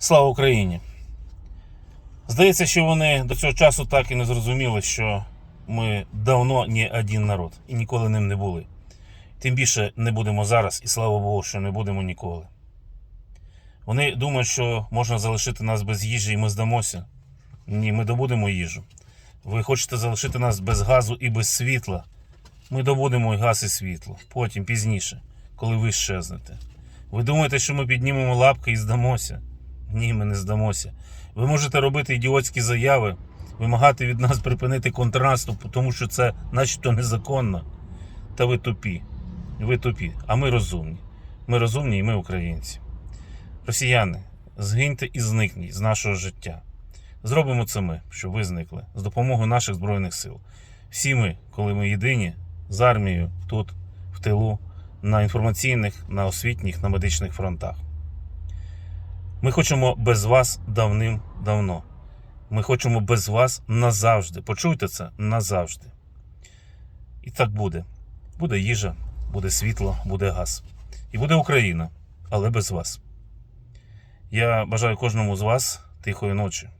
Слава Україні! Здається, що вони до цього часу так і не зрозуміли, що ми давно не один народ і ніколи ним не були. Тим більше не будемо зараз, і слава Богу, що не будемо ніколи. Вони думають, що можна залишити нас без їжі і ми здамося. Ні, ми добудемо їжу. Ви хочете залишити нас без газу і без світла. Ми добудемо і газ, і світло. Потім, пізніше, коли ви щезнете. Ви думаєте, що ми піднімемо лапки і здамося? Ні, ми не здамося. Ви можете робити ідіотські заяви, вимагати від нас припинити контрнаступ, тому що це начебто незаконно. Та ви тупі. Ви тупі, а ми розумні. Ми розумні і ми українці. Росіяни, згиньте і зникніть з нашого життя. Зробимо це ми, щоб ви зникли, з допомогою наших Збройних сил. Всі ми, коли ми єдині, з армією тут, в тилу, на інформаційних, на освітніх, на медичних фронтах. Ми хочемо без вас давним-давно. Ми хочемо без вас назавжди. Почуйте це назавжди. І так буде. Буде їжа, буде світло, буде газ. І буде Україна, але без вас. Я бажаю кожному з вас тихої ночі.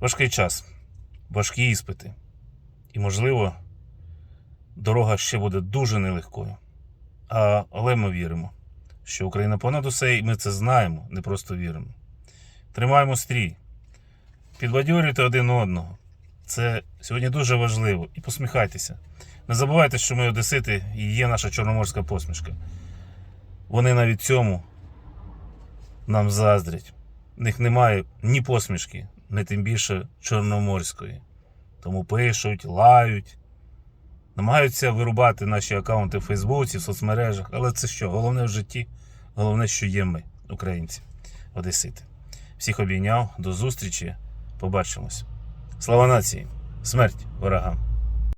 Важкий час, важкі іспити. І, можливо, дорога ще буде дуже нелегкою. Але ми віримо, що Україна понад усе, і ми це знаємо, не просто віримо. Тримаємо стрій, підбадьорюйте один одного. Це сьогодні дуже важливо. І посміхайтеся. Не забувайте, що ми одесити і є наша чорноморська посмішка. Вони навіть цьому нам заздрять. В них немає ні посмішки, ні тим більше чорноморської. Тому пишуть, лають, намагаються вирубати наші аккаунти в Фейсбуці, в соцмережах. Але це що? Головне в житті, головне, що є ми, українці, одесити. Всіх обійняв, до зустрічі, побачимось. Слава нації! Смерть ворогам!